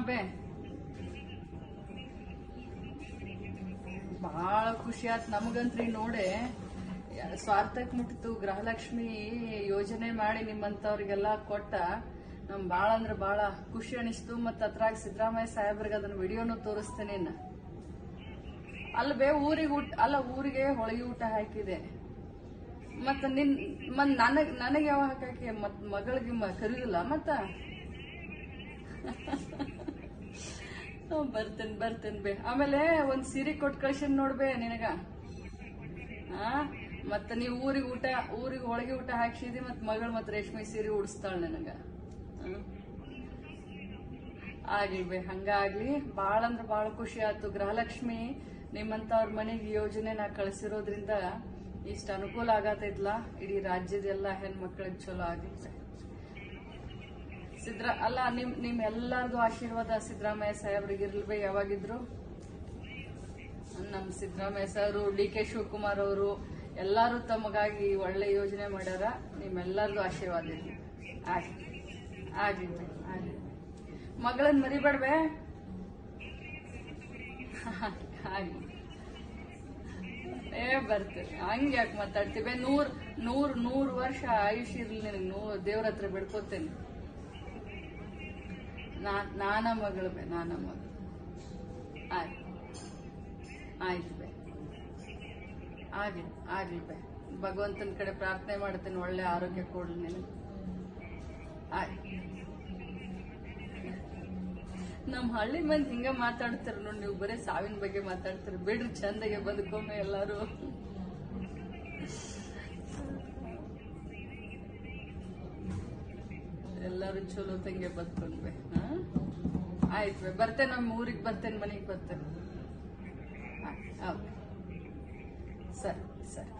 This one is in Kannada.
ಬೇ. ಬಹಳ ಖುಷಿ ಆತ್ ನಮಗಂತ್ರಿ ನೋಡೆ. ಸ್ವಾರ್ಥಕ್ ಮುಟ್ಟಿತು ಗೃಹಲಕ್ಷ್ಮಿ ಯೋಜನೆ ಮಾಡಿ ನಿಮ್ಮಂತವ್ರಿಗೆಲ್ಲ ಕೊಟ್ಟ. ನಮ್ ಬಾಳ ಅಂದ್ರೆ ಬಾಳ ಖುಷಿ ಅನಿಸ್ತು ಮತ್ತ ಅದ್ರಾಗ ಸಿದ್ದರಾಮಯ್ಯ ಸಾಹೇಬ್ರಿಗೆ ಅದನ್ನ ವಿಡಿಯೋನು ತೋರಿಸ್ತೇನೆ ಅಲ್ಲ ಬೇ ಊರಿಗೆ ಊಟ, ಅಲ್ಲ ಊರಿಗೆ ಹೊಳಗಿ ಊಟ ಹಾಕಿದೆ. ಮತ್ತ ನಿನ್, ಮತ್ ನನಗ್, ನನಗೆ ಯಾವ ಹಾಕಾಕಿ ಮತ್ ಮಗಳಿಗೆ ಕರೀದಿಲ್ಲ ಮತ್ತ. ಬರ್ತೇನ್ ಬರ್ತೇನ್ ಬೇ. ಆಮೇಲೆ ಒಂದ್ ಸೀರೆ ಕೊಟ್ಟು ಕಳ್ಸಿನ್ ನೋಡ್ಬೇ ನಿನಗ. ಮತ್ತ ನೀವ್ ಊರಿಗೆ ಊಟ, ಊರಿಗೆ ಹೋಳಿಗೆ ಊಟ ಹಾಕ್ಸಿದಿ ಮತ್ ಮಗಳು ಮತ್ ರೇಷ್ಮೆ ಸೀರೆ ಉಡಿಸ್ತಾಳ ನನಗ. ಆಗ್ಲಿ ಬೇ, ಹಂಗಾಗ್ಲಿ. ಬಾಳ ಅಂದ್ರ ಬಾಳ ಖುಷಿ ಆಯ್ತು ಗೃಹಲಕ್ಷ್ಮಿ ನಿಮ್ಮಂತವ್ರ ಮನೆಗೆ ಯೋಜನೆ ನಾ ಕಳ್ಸಿರೋದ್ರಿಂದ ಇಷ್ಟ ಅನುಕೂಲ ಆಗತೈತ್ಲಾ? ಇಡೀ ರಾಜ್ಯದ ಎಲ್ಲಾ ಹೆಣ್ಮಕ್ಳಿಗೆ ಚಲೋ ಆಗಿತ್ತು. ಸಿದ್ರ ಅಲ್ಲ, ನಿಮ್ ನಿಮ್ ಎಲ್ಲಾರ್ದು ಆಶೀರ್ವಾದ ಸಿದ್ದರಾಮಯ್ಯ ಸಾಹೇಬ್ರಿಗೆ ಇರ್ಲಿ ಯಾವಾಗಿದ್ರು? ನಮ್ Siddaramaiah sir, D K Shivakumar ಅವರು ಎಲ್ಲಾರು ತಮಗಾಗಿ ಒಳ್ಳೆ ಯೋಜನೆ ಮಾಡ್ಯಾರ. ನಿಮ್ಮೆಲ್ಲರದು ಆಶೀರ್ವಾದ ಇರ್ಲಿ. ಆಗ್ಲಿ ಆಗ್ಲಿ ಆಗ್ಲಿ ಮಗಳನ್ ಮರಿಬೇಡ್ವೆ? ಏ ಬರ್ತೀರಿ ಹಂಗ ಯಾಕೆ ಮಾತಾಡ್ತೀವಿ ನೂರ್ ನೂರ್ ನೂರ್ ವರ್ಷ ಆಯುಷ್ ಇರ್ಲಿ ನಿನಗೆ. ನೂರ್ ದೇವ್ರ ಹತ್ರ ಬಿಡ್ಕೋತೇನೆ. ನಾನ ಮಗಳು ಬೇ, ನಾನ ಮಗಳು. ಆಯ್ತು. ಆಯ್ತು ಬೇ. ಆಗ್ಲಿ ಆಗ್ಲಿ ಬೇ. ಭಗವಂತನ ಕಡೆ ಪ್ರಾರ್ಥನೆ ಮಾಡ್ತೇನೆ ಒಳ್ಳೆ ಆರೋಗ್ಯ ಕೊಡ್ಲಿ ನೀನು ಆಯ್ತು. ನಮ್ ಹಳ್ಳಿ ಮಂದಿ ಹಿಂಗ ಮಾತಾಡ್ತಾರ ನೋಡಿ, ನೀವು ಬರೀ ಸಾವಿನ ಬಗ್ಗೆ ಮಾತಾಡ್ತೀರಿ. ಬಿಡ್ರಿ, ಚಂದಗೆ ಬದುಕೊಮ್ಮೆ ಎಲ್ಲಾರು. ಎಲ್ಲಾರು ಚಲೋ ತಂಗೆ ಬದುಕೊಂಡ್ಬೆ ಆಯ್ತು ಬರ್ತೇನೆ ನಮ್ಮ ಊರಿಗೆ ಬರ್ತೇನೆ ಮನೆಗೆ ಬರ್ತೇನೆ. ಹಾಂ ಓಕೆ. ಸರಿ ಸರಿ.